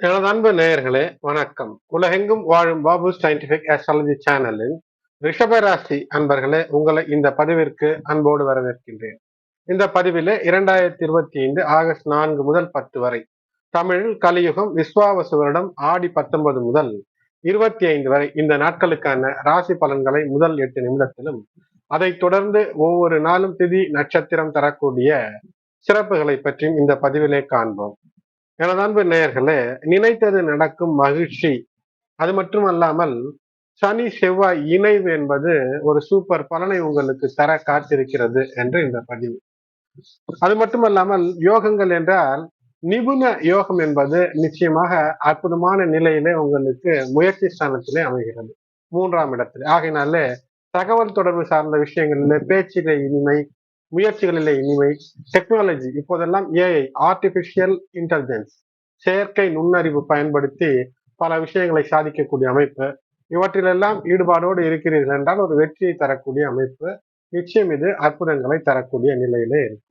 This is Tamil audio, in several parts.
எனது அன்பு நேயர்களே வணக்கம். உலகெங்கும் வாழும் பாபு சயின்டிபிக் ஆஸ்ட்ராலஜி சேனலின் ரிஷபராசி அன்பர்களே உங்களை இந்த பதிவிற்கு அன்போடு வரவேற்கின்றேன். இந்த பதிவிலே இரண்டாயிரத்தி இருபத்தி ஐந்து ஆகஸ்ட் நான்கு முதல் பத்து வரை தமிழில் கலியுகம் விஸ்வாவசு வருடம் ஆடி பத்தொன்பது முதல் இருபத்தி ஐந்து வரை இந்த நாட்களுக்கான ராசி பலன்களை முதல் எட்டு நிமிடத்திலும் அதைத் தொடர்ந்து ஒவ்வொரு நாளும் திதி நட்சத்திரம் தரக்கூடிய சிறப்புகளை பற்றியும் இந்த பதிவிலே காண்போம். எனது அன்பு நேயர்களே நினைத்தது நடக்கும் மகிழ்ச்சி. அது மட்டுமல்லாமல் சனி செவ்வாய் இணைவு என்பது ஒரு சூப்பர் பலனை உங்களுக்கு தர காத்திருக்கிறது என்று இந்த பதிவு. அது மட்டுமல்லாமல் யோகங்கள் என்றால் நிபுண யோகம் என்பது நிச்சயமாக அற்புதமான நிலையிலே உங்களுக்கு முயற்சி ஸ்தானத்திலே அமைகிறது. மூன்றாம் இடத்தில். ஆகையினாலே தகவல் தொடர்பு சார்ந்த விஷயங்களிலே பேச்சிலே இனிமை முயற்சிகளிலே இனிமை டெக்னாலஜி இப்போதெல்லாம் ஏஐ ஆர்டிபிஷியல் இன்டெலிஜென்ஸ் செயற்கை நுண்ணறிவு பயன்படுத்தி பல விஷயங்களை சாதிக்கக்கூடிய அமைப்பு. இவற்றிலெல்லாம் ஈடுபாடோடு இருக்கிறீர்கள் என்றால் ஒரு வெற்றியை தரக்கூடிய அமைப்பு. நிச்சயம் இது அற்புதங்களை தரக்கூடிய நிலையிலே இருக்கு.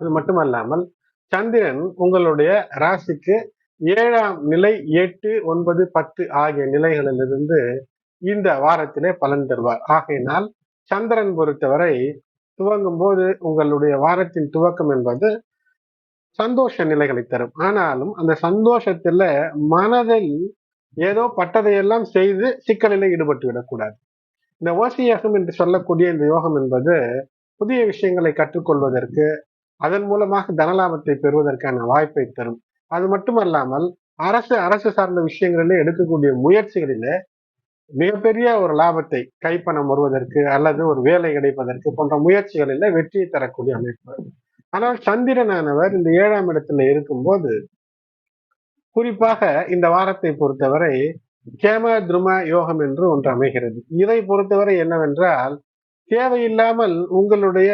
அது மட்டுமல்லாமல் சந்திரன் உங்களுடைய ராசிக்கு ஏழாம் நிலை எட்டு ஒன்பது பத்து ஆகிய நிலைகளிலிருந்து இந்த வாரத்திலே பலன் தருவார். ஆகையினால் சந்திரன் பொறுத்தவரை துவங்கும் போது உங்களுடைய வாரத்தின் துவக்கம் என்பது சந்தோஷ நிலைகளை தரும். ஆனாலும் அந்த சந்தோஷத்துல மனதில் ஏதோ பட்டதையெல்லாம் செய்து சிக்கலில் ஈடுபட்டு விடக்கூடாது. இந்த ஓசியகம் என்று சொல்லக்கூடிய இந்த யோகம் என்பது புதிய விஷயங்களை கற்றுக்கொள்வதற்கு அதன் மூலமாக தனலாபத்தை பெறுவதற்கான வாய்ப்பை தரும். அது மட்டுமல்லாமல் அரசு அரசு சார்ந்த விஷயங்களிலே எடுக்கக்கூடிய முயற்சிகளிலே மிகப்பெரிய ஒரு லாபத்தை கைப்பணம் வருவதற்கு அல்லது ஒரு வேலை கிடைப்பதற்கு போன்ற முயற்சிகளில் வெற்றியை தரக்கூடிய அமைப்பு. ஆனால் சந்திரனானவர் இந்த ஏழாம் இடத்துல இருக்கும்போது குறிப்பாக இந்த வாரத்தை பொறுத்தவரை கேம துரும யோகம் என்று ஒன்று அமைகிறது. இதை பொறுத்தவரை என்னவென்றால் தேவையில்லாமல் உங்களுடைய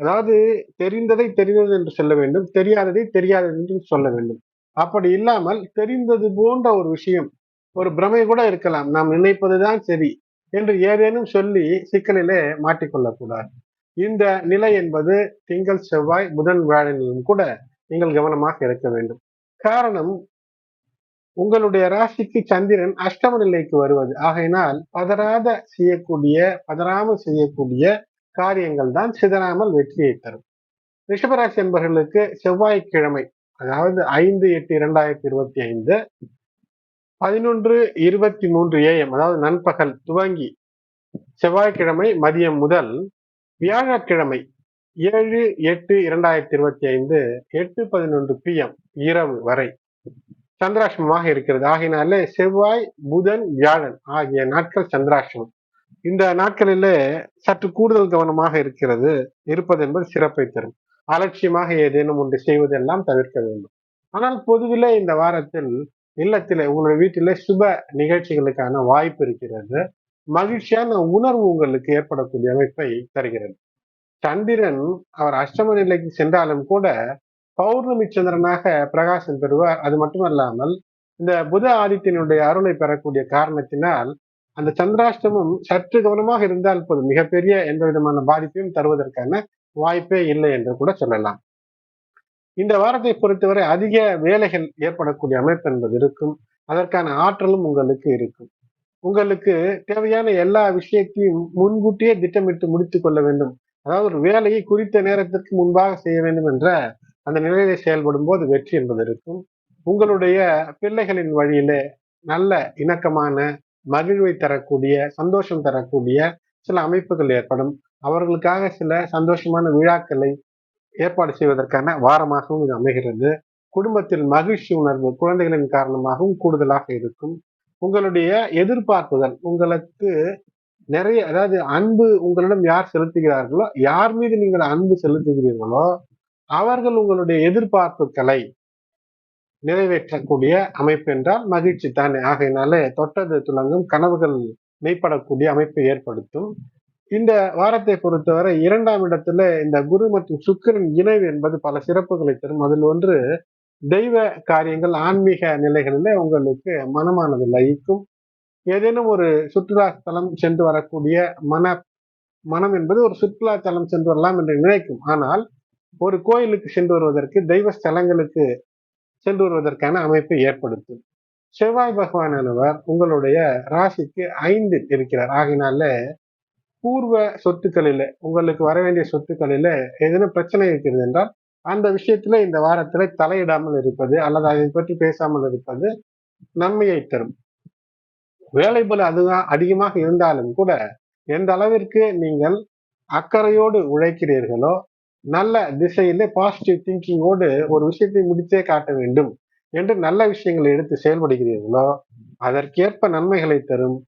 அதாவது தெரிந்ததை தெரிந்தது என்று சொல்ல வேண்டும் தெரியாததை தெரியாதது என்று சொல்ல வேண்டும். அப்படி இல்லாமல் தெரிந்தது போன்ற ஒரு விஷயம் ஒரு பிரமை கூட இருக்கலாம். நாம் நினைப்பதுதான் சரி என்று ஏதேனும் சொல்லி சிக்கலிலே மாட்டிக்கொள்ளக்கூடாது. இந்த நிலை என்பது திங்கள் செவ்வாய் புதன் வியாழனிலும் கூட நீங்கள் கவனமாக இருக்க வேண்டும். காரணம் உங்களுடைய ராசிக்கு சந்திரன் அஷ்டம நிலைக்கு வருவது. ஆகையினால் பதறாத செய்யக்கூடிய பதறாமல் செய்யக்கூடிய காரியங்கள் தான் சிதறாமல் வெற்றியை தரும். ரிஷபராசி என்பவர்களுக்கு செவ்வாய்க்கிழமை அதாவது ஐந்து எட்டு இரண்டாயிரத்தி இருபத்தி ஐந்து பதினொன்று இருபத்தி மூன்று ஏஎம் அதாவது நண்பகல் துவங்கி செவ்வாய்க்கிழமை மதியம் முதல் வியாழக்கிழமை ஏழு எட்டு இரண்டாயிரத்தி இருபத்தி ஐந்து எட்டு பதினொன்று பிஎம் இரவு வரை சந்திராஷ்டமமாக இருக்கிறது. ஆகினாலே செவ்வாய் புதன் வியாழன் ஆகிய நாட்கள் சந்திராஷ்டமம். இந்த நாட்களிலே சற்று கூடுதல் கவனமாக இருக்கிறது. இருப்பது என்பது சிறப்பை தரும். அலட்சியமாக ஏதேனும் ஒன்று செய்வதெல்லாம் தவிர்க்க வேண்டும். ஆனால் பொதுவிலே இந்த வாரத்தில் இல்லத்தில் உங்களுடைய வீட்டில் சுப நிகழ்ச்சிகளுக்கான வாய்ப்பு இருக்கிறது. மகிழ்ச்சியான உணர்வு உங்களுக்கு ஏற்படக்கூடிய அமைப்பை தருகிறது. சந்திரன் அவர் அஷ்டம நிலைக்கு சென்றாலும் கூட பௌர்ணமி சந்திரனாக பிரகாசம் பெறுவார். அது மட்டுமல்லாமல் இந்த புத ஆதித்தினுடைய அருளை பெறக்கூடிய காரணத்தினால் அந்த சந்திராஷ்டமம் சற்று கவனமாக இருந்தால் போதும். மிகப்பெரிய எந்த விதமான பாதிப்பையும் தருவதற்கான வாய்ப்பே இல்லை என்று கூட சொல்லலாம். இந்த வாரத்தை பொறுத்தவரை அதிக வேலைகள் ஏற்படக்கூடிய அமைப்பு என்பது இருக்கும். அதற்கான ஆற்றலும் உங்களுக்கு இருக்கும். உங்களுக்கு தேவையான எல்லா விஷயத்தையும் முன்கூட்டியே திட்டமிட்டு முடித்து கொள்ள வேண்டும். அதாவது ஒரு வேலையை குறித்த நேரத்திற்கு முன்பாக செய்ய வேண்டும் என்ற அந்த நிலையிலே செயல்படும் போது வெற்றி என்பது இருக்கும். உங்களுடைய பிள்ளைகளின் வழியிலே நல்ல இணக்கமான மகிழ்வை தரக்கூடிய சந்தோஷம் தரக்கூடிய சில அமைப்புகள் ஏற்படும். அவர்களுக்காக சில சந்தோஷமான விழாக்களை ஏற்பாடு செய்வதற்கான வாரமாகவும் இது அமைகிறது. குடும்பத்தில் மகிழ்ச்சி உணர்வு குழந்தைகளின் காரணமாகவும் கூடுதலாக இருக்கும். உங்களுடைய எதிர்பார்ப்புகள் உங்களுக்கு நிறைய அதாவது அன்பு உங்களிடம் யார் செலுத்துகிறார்களோ யார் மீது நீங்கள் அன்பு செலுத்துகிறீர்களோ அவர்கள் உங்களுடைய எதிர்பார்ப்புகளை நிறைவேற்றக்கூடிய அமைப்பு என்றால் மகிழ்ச்சி தானே. ஆகையினாலே தொட்டது துளங்கும் கனவுகள் மெய்ப்படக்கூடிய அமைப்பை ஏற்படுத்தும். இந்த வாரத்தை பொறுத்தவரை இரண்டாம் இடத்துல இந்த குரு மற்றும் சுக்கிரன் இணைவு என்பது பல சிறப்புகளை தரும். அதில் ஒன்று தெய்வ காரியங்கள் ஆன்மீக நிலைகளில் உங்களுக்கு மனமானது லயிக்கும். ஏதேனும் ஒரு சுற்றுலா தலம் சென்று வரக்கூடிய மன மனம் என்பது ஒரு சுற்றுலா தலம் சென்று வரலாம் என்று நினைக்கும். ஆனால் ஒரு கோயிலுக்கு சென்று வருவதற்கு தெய்வ ஸ்தலங்களுக்கு சென்று வருவதற்கான அமைப்பை ஏற்படுத்தும். செவ்வாய் பகவானானவர் உங்களுடைய ராசிக்கு ஐந்து இருக்கிறார். ஆகினால பூர்வ சொத்துக்களில உங்களுக்கு வர வேண்டிய சொத்துக்களில ஏதேனும் பிரச்சனை இருக்கிறது என்றால் அந்த விஷயத்துல இந்த வாரத்துல தலையிடாமல் இருப்பது அல்லது அதை பற்றி பேசாமல் இருப்பது நன்மையை தரும். வேலை போல அதுதான் அதிகமாக இருந்தாலும் கூட எந்த அளவிற்கு நீங்கள் அக்கறையோடு உழைக்கிறீர்களோ நல்ல திசையில பாசிட்டிவ் திங்கிங்கோடு ஒரு விஷயத்தை முடித்தே காட்ட வேண்டும் என்று நல்ல விஷயங்களை எடுத்து செயல்படுகிறீர்களோ அதற்கேற்ப நன்மைகளை தரும்.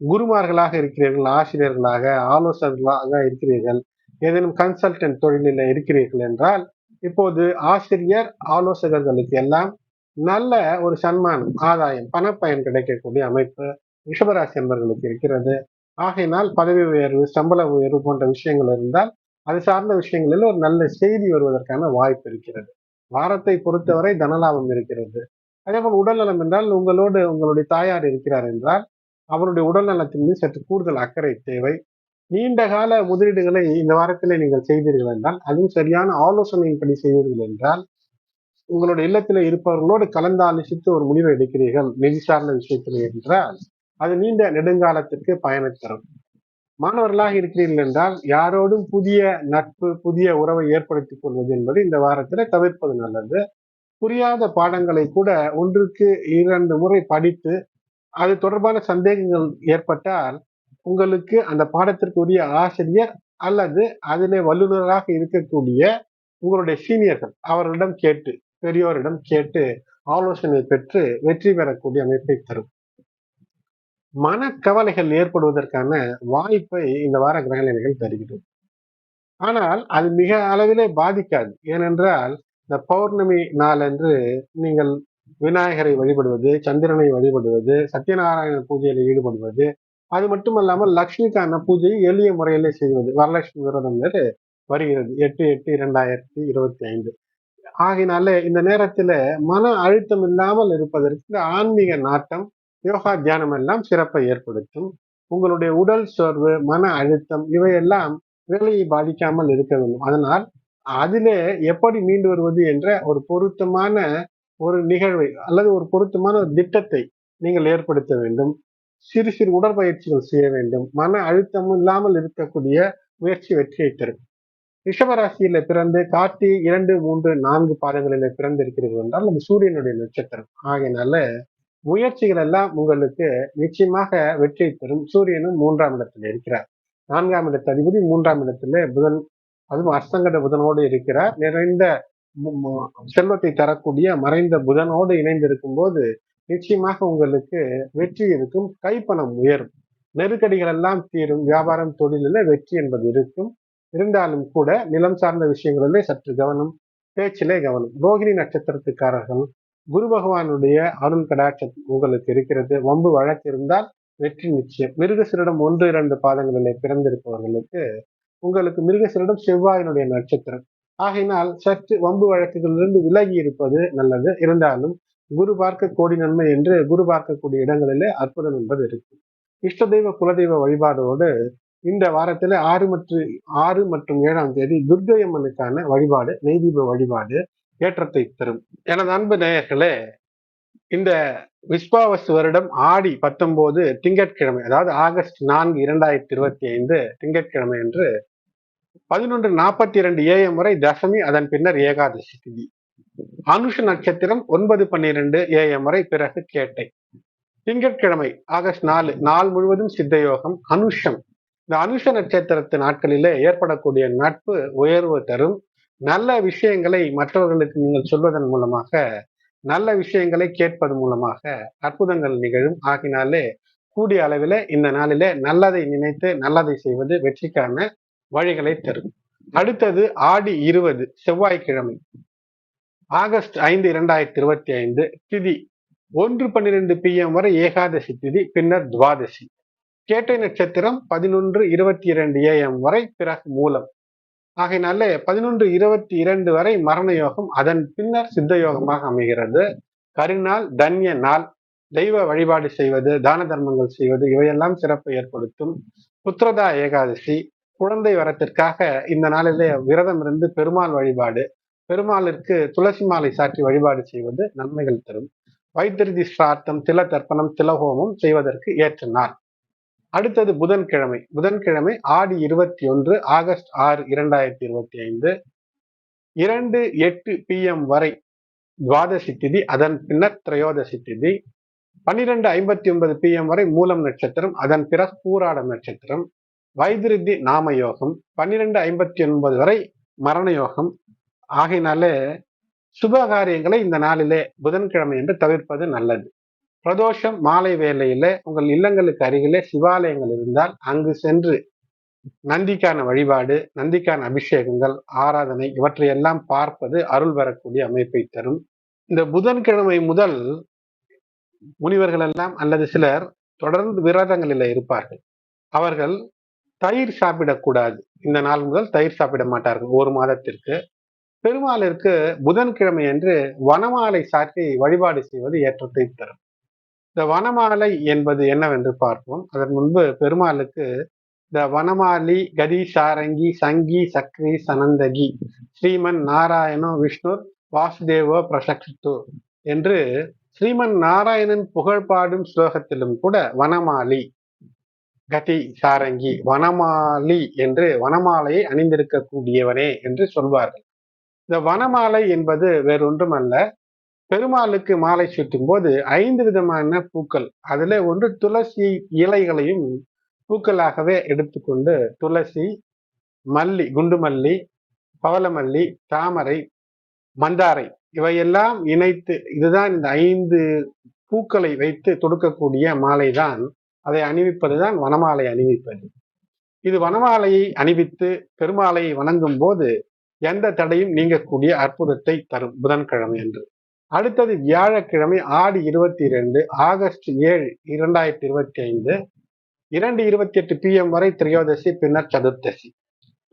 குருமார்களாக இருக்கிறீர்கள் ஆசிரியர்களாக ஆலோசகர்களாக இருக்கிறீர்கள் ஏதேனும் கன்சல்டன்ட் தொழிலில் இருக்கிறீர்கள் என்றால் இப்போது ஆசிரியர் ஆலோசகர்களுக்கு எல்லாம் நல்ல ஒரு சன்மானம் ஆதாயம் பணப்பயன் கிடைக்கக்கூடிய அமைப்பு ரிஷபராசி என்பர்களுக்கு இருக்கிறது. ஆகையினால் பதவி உயர்வு சம்பள உயர்வு போன்ற விஷயங்கள் இருந்தால் அது சார்ந்த விஷயங்களில் ஒரு நல்ல செய்தி வருவதற்கான வாய்ப்பு இருக்கிறது. வாரத்தை பொறுத்தவரை தனலாபம் இருக்கிறது. அதே போல் உடல்நலம் என்றால் உங்களோடு உங்களுடைய தாயார் இருக்கிறார் என்றால் அவருடைய உடல் நலத்தின் மீது சற்று கூடுதல் அக்கறை தேவை. நீண்ட கால முதலீடுகளை இந்த வாரத்தில் நீங்கள் செய்தீர்கள் என்றால் அதுவும் சரியான ஆலோசனையின்படி செய்தீர்கள் என்றால் உங்களுடைய இல்லத்தில் இருப்பவர்களோடு கலந்து ஆலோசித்து ஒரு முடிவை எடுக்கிறீர்கள். நிதி சார்ந்த விஷயத்தில் என்றால் அது நீண்ட நெடுங்காலத்திற்கு பயனை தரும். மாணவர்களாக இருக்கிறீர்கள் என்றால் யாரோடும் புதிய நட்பு புதிய உறவை ஏற்படுத்திக் கொள்வது என்பது இந்த வாரத்தில் தவிர்ப்பது நல்லது. புரியாத பாடங்களை கூட ஒன்றுக்கு இரண்டு முறை படித்து அது தொடர்பான சந்தேகங்கள் ஏற்பட்டால் உங்களுக்கு அந்த பாடத்திற்குரிய ஆசிரியர் அல்லது அதிலே வல்லுநராக இருக்கக்கூடிய உங்களுடைய சீனியர்கள் அவர்களிடம் கேட்டு பெரியோரிடம் கேட்டு ஆலோசனை பெற்று வெற்றி பெறக்கூடிய அமைப்பை தரும். மனக்கவலைகள் ஏற்படுவதற்கான வாய்ப்பை இந்த வார கிரகநிலைகள் தருகிறது. ஆனால் அது மிக அளவிலே பாதிக்காது. ஏனென்றால் இந்த பௌர்ணமி நாள் என்று நீங்கள் விநாயகரை வழிபடுவது சந்திரனை வழிபடுவது சத்யநாராயண பூஜையில் ஈடுபடுவது அது மட்டுமல்லாமல் லக்ஷ்மிக்கான பூஜையை எளிய முறையிலே செய்வது. வரலட்சுமி விரதம் வருகிறது. எட்டு எட்டு இரண்டாயிரத்தி இருபத்தி ஐந்து ஆகினால இந்த நேரத்துல மன அழுத்தம் இல்லாமல் இருப்பதற்கு ஆன்மீக நாட்டம் யோகா தியானம் எல்லாம் சிறப்பை ஏற்படுத்தும். உங்களுடைய உடல் சோர்வு மன அழுத்தம் இவையெல்லாம் வேலையை பாதிக்காமல் இருக்க வேண்டும். அதனால் அதிலே எப்படி மீண்டு வருவது என்ற ஒரு பொருத்தமான ஒரு நிகழ்வை அல்லது ஒரு பொருத்தமான ஒரு திட்டத்தை நீங்கள் ஏற்படுத்த வேண்டும். சிறு சிறு உடற்பயிற்சிகள் செய்ய வேண்டும். மன அழுத்தம் இல்லாமல் இருக்கக்கூடிய முயற்சி வெற்றியை தரும். ரிஷபராசியில பிறந்து காட்டி இரண்டு மூன்று நான்கு பாதங்களில பிறந்து இருக்கிறீர்கள் என்றால் நம்ம சூரியனுடைய நட்சத்திரம். ஆகையினால முயற்சிகள் எல்லாம் உங்களுக்கு நிச்சயமாக வெற்றியை தரும். சூரியனும் மூன்றாம் இடத்துல இருக்கிறார். நான்காம் இடத்து அதிபதி மூன்றாம் இடத்துல புதன் அதுவும் அஸ்தங்கட புதனோடு இருக்கிறார். நிறைந்த செல்வத்தை தரக்கூடிய மறைந்த புதனோடு இணைந்திருக்கும் போது நிச்சயமாக உங்களுக்கு வெற்றி இருக்கும் கைப்பணம் உயரும். நெருக்கடிகள் எல்லாம் தீரும் வியாபாரம் தொழிலில் வெற்றி என்பது இருக்கும். இருந்தாலும் கூட நிலம் சார்ந்த விஷயங்களிலே சற்று கவனம் பேச்சிலே கவனம். ரோகிணி நட்சத்திரத்துக்காரர்கள் குரு பகவானுடைய அருள் கடாட்சம் உங்களுக்கு இருக்கிறது. வம்பு வழக்கு இருந்தால் வெற்றி நிச்சயம். மிருகசிரிடம் ஒன்று இரண்டு பாதங்களிலே பிறந்திருப்பவர்களுக்கு உங்களுக்கு மிருகசிரிடம் செவ்வாயினுடைய நட்சத்திரம் ஆகையினால் சற்று வம்பு வழக்குகளிலிருந்து விலகி இருப்பது நல்லது. இருந்தாலும் குரு பார்க்க கோடி நன்மை என்று குரு பார்க்கக்கூடிய இடங்களிலே அற்புதம் என்பது இருக்கு. இஷ்ட தெய்வ குலதெய்வ வழிபாடோடு இந்த வாரத்துல ஆறு மற்றும் ஆறு மற்றும் ஏழாம் தேதி துர்கையம்மனுக்கான வழிபாடு நெய்தீப வழிபாடு ஏற்றத்தை தரும். எனது அன்பு நேயர்களே இந்த விஸ்வாவசு வருடம் ஆடி பத்தொன்பது திங்கட்கிழமை அதாவது ஆகஸ்ட் நான்கு இரண்டாயிரத்தி இருபத்தி ஐந்து திங்கட்கிழமை என்று பதினொன்று நாற்பத்தி இரண்டு ஏஎம் வரை தசமி அதன் பின்னர் ஏகாதசி திதி. அனுஷ நட்சத்திரம் ஒன்பது பன்னிரண்டு ஏஎம் வரை பிறகு கேட்டை. திங்கட்கிழமை ஆகஸ்ட் நாலு நாள் முழுவதும் சித்தயோகம் அனுஷம். இந்த அனுஷ நட்சத்திரத்து நாட்களிலே ஏற்படக்கூடிய நட்பு உயர்வு தரும். நல்ல விஷயங்களை மற்றவர்களுக்கு நீங்கள் சொல்வதன் மூலமாக நல்ல விஷயங்களை கேட்பது மூலமாக அற்புதங்கள் நிகழும். ஆகினாலே கூடிய அளவில் இந்த நாளிலே நல்லதை நினைத்து நல்லதை செய்வது வெற்றிக்கான வழிகளை தரும். அடுத்தது ஆடி இருபது செவ்வாய்க்கிழமை. ஆகஸ்ட் ஐந்து இரண்டாயிரத்தி இருபத்தி ஐந்து திதி ஒன்று பன்னிரெண்டு பி எம் வரை ஏகாதசி திதி பின்னர் துவாதசி. கேட்டை நட்சத்திரம் பதினொன்று இருபத்தி இரண்டு ஏஎம் வரை பிறகு மூலம். ஆகையினால பதினொன்று இருபத்தி இரண்டு வரை மரண யோகம் அதன் பின்னர் சித்த யோகமாக அமைகிறது. கருநாள் தன்ய நாள் தெய்வ வழிபாடு செய்வது தான தர்மங்கள் செய்வது இவையெல்லாம் சிறப்பை ஏற்படுத்தும். புத்திரதா ஏகாதசி குழந்தை வரத்திற்காக இந்த நாளிலே விரதம் இருந்து பெருமாள் வழிபாடு பெருமாளிற்கு துளசி மாலை சாற்றி வழிபாடு செய்வது நன்மைகள் தரும். வைத்திருதி சிராத்தம் தில தர்ப்பணம் திலஹோமம் செய்வதற்கு ஏற்ற நாள். அடுத்தது புதன்கிழமை. புதன்கிழமை ஆடி இருபத்தி ஒன்று ஆகஸ்ட் ஆறு இரண்டாயிரத்தி இருபத்தி ஐந்து. இரண்டு எட்டு பிஎம் வரை துவாதசி திதி அதன் பின்னர் திரையோதசி திதி. பன்னிரெண்டு ஐம்பத்தி ஒன்பது பிஎம் வரை மூலம் நட்சத்திரம் அதன் பிற பூராடம் நட்சத்திரம். வைத்திருதி நாம யோகம் பன்னிரெண்டு ஐம்பத்தி ஒன்பது வரை மரண யோகம். ஆகையினாலே சுப காரியங்களை இந்த நாளிலே புதன்கிழமை என்று தவிர்ப்பது நல்லது. பிரதோஷம் மாலை வேலையில உங்கள் இல்லங்களுக்கு அருகிலே சிவாலயங்கள் இருந்தால் அங்கு சென்று நந்திக்கான வழிபாடு நந்திக்கான அபிஷேகங்கள் ஆராதனை இவற்றையெல்லாம் பார்ப்பது அருள் வரக்கூடிய அமைப்பை தரும். இந்த புதன்கிழமை முதல் முனிவர்கள் எல்லாம் அல்லது சிலர் தொடர்ந்து விரதங்களில் இருப்பார்கள். அவர்கள் தயிர் சாப்பிடக்கூடாது. இந்த நாள் முதல் தயிர் சாப்பிட மாட்டார்கள். ஒரு மாதத்திற்கு. பெருமாளிற்கு புதன்கிழமை என்று வனமாலை சாற்றி வழிபாடு செய்வது ஏற்றத்தை தரும். இந்த வனமாலை என்பது என்னவென்று பார்ப்போம். அதன் முன்பு பெருமாளுக்கு இந்த வனமாலி கதி சாரங்கி சங்கி சக்ரி சனந்தகி ஸ்ரீமன் நாராயணோ விஷ்ணு வாசுதேவோ பிரசக்து என்று ஸ்ரீமன் நாராயணன் புகழ்பாடும் ஸ்லோகத்திலும் கூட வனமாலி கதி சாரங்கி வனமாலி என்று வனமாலையை அணிந்திருக்கக்கூடியவனே என்று சொல்வார்கள். இந்த வனமாலை என்பது வேறொன்றுமல்ல. பெருமாளுக்கு மாலை சுற்றும் போது ஐந்து விதமான பூக்கள் அதுல ஒன்று துளசி இலைகளையும் பூக்களாகவே எடுத்துக்கொண்டு துளசி மல்லி குண்டு மல்லி பவளமல்லி தாமரை மந்தாரை இவையெல்லாம் இணைத்து இதுதான் இந்த ஐந்து பூக்களை வைத்து தொடுக்கக்கூடிய மாலை தான் அதை அணிவிப்பதுதான் வனமாலை அணிவிப்பது இது வனமாலையை அணிவித்து பெருமாளையை வணங்கும் போது எந்த தடையும் நீங்கக்கூடிய அற்புதத்தை தரும் புதன்கிழமை என்று அடுத்தது வியாழக்கிழமை ஆடி இருபத்தி இரண்டு ஆகஸ்ட் ஏழு இரண்டாயிரத்தி இருபத்தி ஐந்து இரண்டு இருபத்தி எட்டு பிஎம் வரை திரையோதசி பின்னர் சதுர்த்தசி.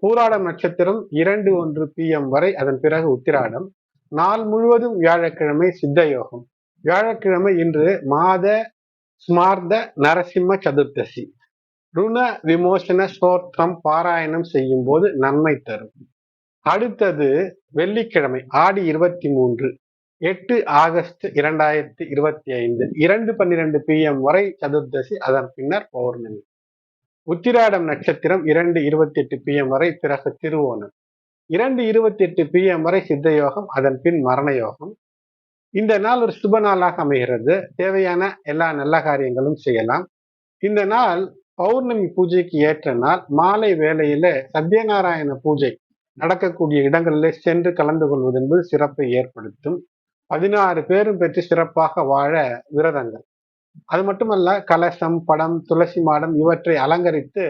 பூராடம் நட்சத்திரம் இரண்டு ஒன்று பிஎம் வரை அதன் பிறகு உத்திராடம். நாள் முழுவதும் வியாழக்கிழமை சித்த யோகம். வியாழக்கிழமை இன்று மாத ஸ்மார்த்த நரசிம்ம சதுர்த்தசி. ருண விமோசன ஸ்தோத்திரம் பாராயணம் செய்யும் போது நன்மை தரும். அடுத்தது வெள்ளிக்கிழமை ஆடி இருபத்தி மூன்று எட்டு ஆகஸ்ட் இரண்டாயிரத்தி இருபத்தி ஐந்து இரண்டு பன்னிரண்டு பிஎம் வரை சதுர்தசி அதன் பின்னர் பௌர்ணமி. உத்திராடம் நட்சத்திரம் இரண்டு இருபத்தி எட்டு பிஎம் வரை பிறகு திருவோணம். இரண்டு இருபத்தி எட்டு பிஎம் வரை சித்த யோகம் அதன் பின் மரண யோகம். இந்த நாள் ஒரு சுப நாளாக அமைகிறது. தேவையான எல்லா நல்ல காரியங்களும் செய்யலாம். இந்த நாள் பௌர்ணமி பூஜைக்கு ஏற்ற நாள் மாலை வேளையில சத்யநாராயண பூஜை நடக்கக்கூடிய இடங்களிலே சென்று கலந்து கொள்வது என்பது சிறப்பை ஏற்படுத்தும். பதினாறு பேரும் பெற்று சிறப்பாக வாழ விரதங்கள். அது மட்டுமல்ல கலசம் படம் துளசி மாடம் இவற்றை அலங்கரித்து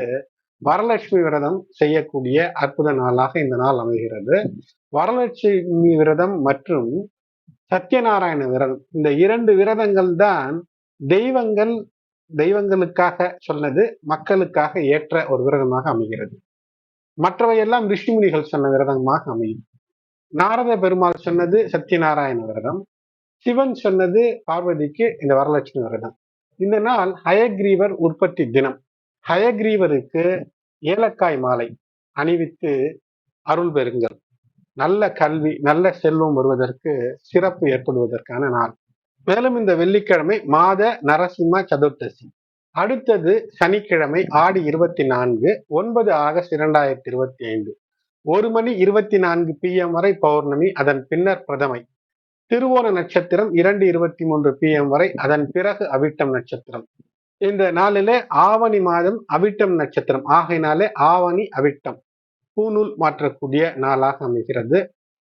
வரலட்சுமி விரதம் செய்யக்கூடிய அற்புத நாளாக இந்த நாள் அமைகிறது. வரலட்சுமி விரதம் மற்றும் சத்யநாராயண விரதம். இந்த இரண்டு விரதங்கள் தான் தெய்வங்கள் தெய்வங்களுக்காக சொன்னது மக்களுக்காக ஏற்ற ஒரு விரதமாக அமைகிறது. மற்றவையெல்லாம் ரிஷிமுனிகள் சொன்ன விரதமாக அமையும். நாரத பெருமாள் சொன்னது சத்யநாராயண விரதம். சிவன் சொன்னது பார்வதிக்கு இந்த வரலட்சுமி விரதம். இந்த நாள் ஹயக்ரீவர் உற்பத்தி தினம். ஹயக்ரீவருக்கு ஏலக்காய் மாலை அணிவித்து அருள் பெறுங்கள். நல்ல கல்வி நல்ல செல்வம் வருவதற்கு சிறப்பு ஏற்படுவதற்கான நாள். மேலும் இந்த வெள்ளிக்கிழமை மாத நரசிம்ம சதுர்த்தசி. அடுத்தது சனிக்கிழமை ஆடி இருபத்தி நான்கு ஒன்பது ஆகஸ்ட் இரண்டாயிரத்தி இருபத்தி ஐந்து. ஒரு மணி இருபத்தி நான்கு பிஎம் வரை பௌர்ணமி அதன் பின்னர் பிரதமை. திருவோண நட்சத்திரம் இரண்டு இருபத்தி மூன்று பிஎம் வரை அதன் பிறகு அவிட்டம் நட்சத்திரம். இந்த நாளிலே ஆவணி மாதம் அவிட்டம் நட்சத்திரம். ஆகையினாலே ஆவணி அவிட்டம். பூநூல் மாற்றக்கூடிய நாளாக அமைகிறது.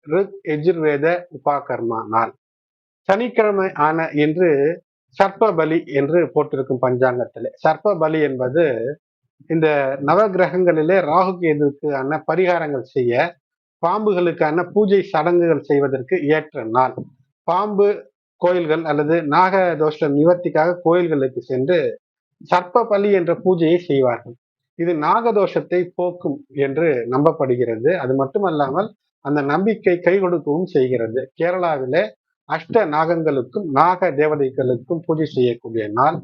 ரிக் எஜுர்வேத உபாகர்மா நாள். சனிக்கிழமை ஆன என்று சர்ப்ப பலி என்று போட்டிருக்கும் பஞ்சாங்கத்திலே. சர்ப்ப பலி என்பது இந்த நவ கிரகங்களிலே ராகு கேதுக்கான பரிகாரங்கள் செய்ய பாம்புகளுக்கான பூஜை சடங்குகள் செய்வதற்கு ஏற்ற நாள். பாம்பு கோயில்கள் அல்லது நாக தோஷ நிவர்த்திக்காக கோயில்களுக்கு சென்று சர்ப்ப பலி என்ற பூஜையை செய்வார்கள். இது நாகதோஷத்தை போக்கும் என்று நம்பப்படுகிறது. அது மட்டுமல்லாமல் அந்த நம்பிக்கை கை கொடுக்கவும் செய்கிறது. கேரளாவிலே அஷ்ட நாகங்களுக்கும் நாக தேவதைகளுக்கும் பூஜை செய்யக்கூடிய நாள்.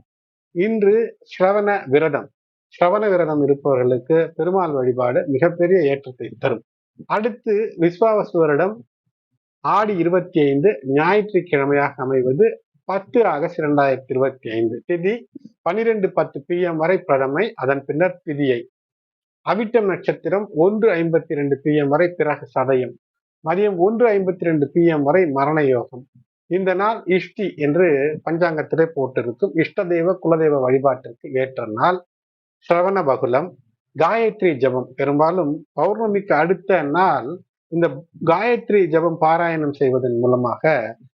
இன்று ஸ்ரவண விரதம். ஸ்ரவண விரதம் இருப்பவர்களுக்கு பெருமாள் வழிபாடு மிகப்பெரிய ஏற்றத்தை தரும். அடுத்து விஸ்வாவசு வருடம். ஆடி இருபத்தி ஐந்து ஞாயிற்றுக்கிழமையாக அமைவது பத்து ஆகஸ்ட் இரண்டாயிரத்தி இருபத்தி ஐந்து. திதி பனிரெண்டு பத்து பிஎம் வரை பிரதமை அதன் பின்னர் திதியை. அவிட்டம் நட்சத்திரம் ஒன்று ஐம்பத்தி ரெண்டு பிஎம் வரை பிறகு சதயம். மதியம் ஒன்று ஐம்பத்தி ரெண்டு பிஎம் வரை மரண யோகம். இந்த நாள் இஷ்டி என்று பஞ்சாங்கத்திலே போட்டிருக்கும். இஷ்ட தெய்வ குலதெய்வ வழிபாட்டிற்கு ஏற்ற நாள். சிரவண பகுலம் காயத்ரி ஜபம். பெரும்பாலும் பௌர்ணமிக்கு அடுத்த நாள் இந்த காயத்ரி ஜபம் பாராயணம் செய்வதன் மூலமாக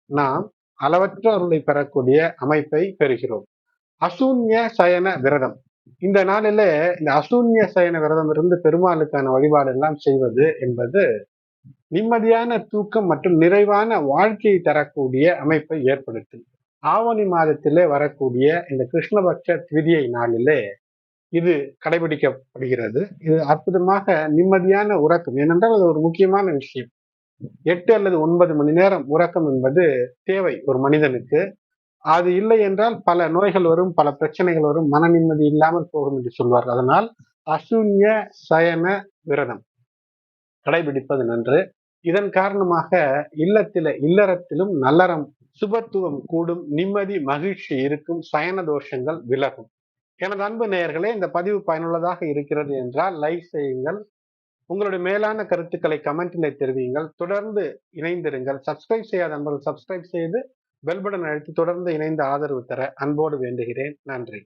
நாம் அளவற்ற அருளை பெறக்கூடிய அமைப்பை பெறுகிறோம். அசூன்ய சயன விரதம். இந்த நாளில இந்த அசூன்ய சயன விரதம் இருந்து பெருமாளுக்கான வழிபாடு எல்லாம் செய்வது என்பது நிம்மதியான தூக்கம் மற்றும் நிறைவான வாழ்க்கையை தரக்கூடிய அமைப்பை ஏற்படுத்தும். ஆவணி மாதத்திலே வரக்கூடிய இந்த கிருஷ்ணபக்ஷ திவிதியை நாளிலே இது கடைபிடிக்கப்படுகிறது. இது அற்புதமாக நிம்மதியான உறக்கம். ஏனென்றால் அது ஒரு முக்கியமான விஷயம். எட்டு அல்லது ஒன்பது மணி நேரம் உறக்கம் என்பது தேவை ஒரு மனிதனுக்கு. அது இல்லை என்றால் பல நோய்கள் வரும் பல பிரச்சனைகள் வரும் மன நிம்மதி இல்லாமல் போகும் என்று சொல்வார் அதனால் அசூன்ய சயன விரதம் கடைபிடிப்பது நன்று. இதன் காரணமாக இல்லத்தில இல்லறத்திலும் நல்லறம் சுபத்துவம் கூடும் நிம்மதி மகிழ்ச்சி இருக்கும் சயன தோஷங்கள் விலகும். எனது அன்பு நேயர்களே இந்த பதிவு பயனுள்ளதாக இருக்கிறது என்றால் லைக் செய்யுங்கள். உங்களுடைய மேலான கருத்துக்களை கமெண்டில் தெரிவியுங்கள். தொடர்ந்து இணைந்திருங்கள். சப்ஸ்கிரைப் செய்யாத நண்பர்கள் சப்ஸ்கிரைப் செய்து பெல் பட்டன் அழுத்தி தொடர்ந்து இணைந்து ஆதரவு தர அன்போடு வேண்டுகிறேன். நன்றி.